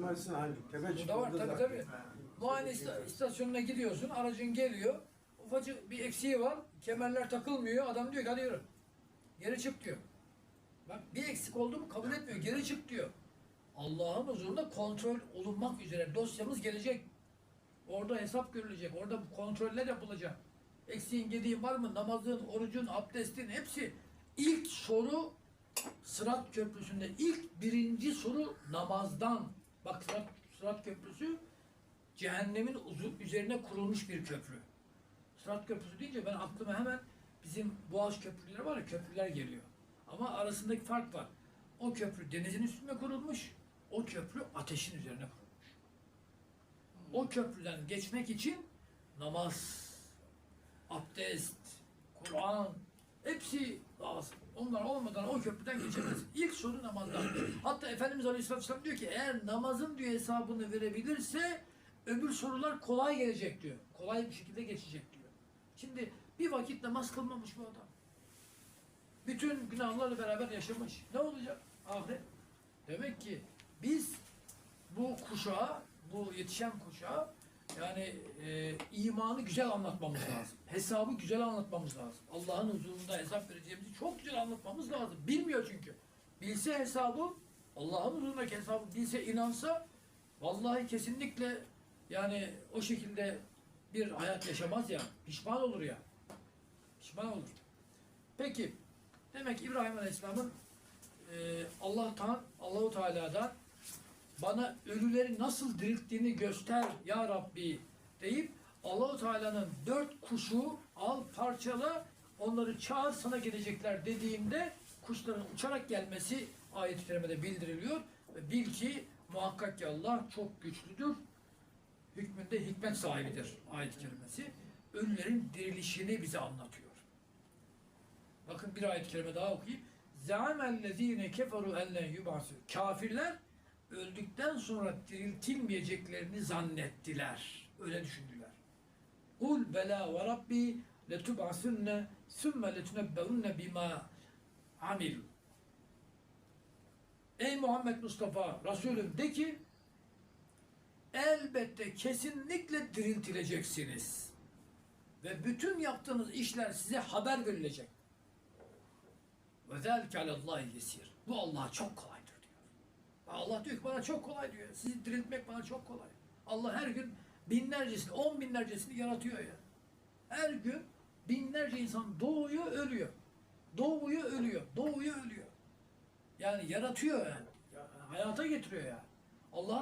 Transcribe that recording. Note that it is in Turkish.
Mersin hangi? Tepe Bu da var tabii tabii. Muayene ista- istasyonuna gidiyorsun, aracın geliyor. Ufacık bir eksiği var, kemerler takılmıyor. Adam diyor ki hadi yürü. Geri çık diyor. Bak bir eksik oldu mu kabul etmiyor, geri çık diyor. Allah'ın huzurunda kontrol olunmak üzere dosyamız gelecek. Orada hesap görülecek, orada kontroller yapılacak. Eksiğin gediğin var mı? Namazın, orucun, abdestin hepsi. İlk soru Sırat Köprüsü'nde ilk birinci soru namazdan. Bak Sırat, Sırat Köprüsü cehennemin uzu- üzerine kurulmuş bir köprü. Sırat Köprüsü deyince ben aklıma hemen bizim Boğaz köprüleri var ya köprüler geliyor. Ama arasındaki fark var. O köprü denizin üstünde kurulmuş, o köprü ateşin üzerine kurulmuş. O köprüden geçmek için namaz, abdest, Kur'an hepsi. Onlar olmadan o köprüden geçemez. İlk soru namazdan. Hatta Efendimiz Aleyhisselatü Vesselam diyor ki eğer namazın diyor hesabını verebilirse öbür sorular kolay gelecek diyor. Kolay bir şekilde geçecek diyor. Şimdi bir vakit namaz kılmamış bu adam. Bütün günahlarla beraber yaşamış. Ne olacak? Ahiret. Demek ki biz bu kuşağa, bu yetişen kuşağa yani e, imanı güzel anlatmamız lazım. Hesabı güzel anlatmamız lazım. Allah'ın huzurunda hesap vereceğimizi çok güzel anlatmamız lazım. Bilmiyor çünkü. Bilse hesabı, Allah'ın huzurundaki hesabı bilse, inansa vallahi kesinlikle yani o şekilde bir hayat yaşamaz ya. Pişman olur ya. Pişman olur. Peki, demek İbrahim Aleyhisselam'ın e, Allah'tan, Allahu Teala'dan bana ölüleri nasıl dirilttiğini göster ya Rabbi deyip Allahu Teala'nın dört kuşu al parçala onları çağır sana gelecekler dediğinde kuşların uçarak gelmesi ayet-i kerimede bildiriliyor. Ve bil ki muhakkak ki Allah çok güçlüdür. Hükmünde hikmet sahibidir ayet-i kerimesi. Ölülerin dirilişini bize anlatıyor. Bakın bir ayet-i kerime daha okuyayım. Zâmellezîne keferu ellen yub'asû. Kafirler öldükten sonra diriltilmeyeceklerini zannettiler. Öyle düşündüler. Kul bela ve rabbi letub'asunne sümme letunebbeunne bima amil. Ey Muhammed Mustafa Resulüm de ki elbette kesinlikle diriltileceksiniz. Ve bütün yaptığınız işler size haber verilecek. Ve zelke alallahi yesir. Bu Allah'a çok diyor. Allah diyor ki bana çok kolay diyor. Sizi diriltmek bana çok kolay. Allah her gün binlercesini, on binlercesini yaratıyor ya. Her gün binlerce insan doğuyor, ölüyor. Doğuyor, ölüyor. Doğuyor, ölüyor. Yani yaratıyor yani. Ya, hayata getiriyor yani. Allah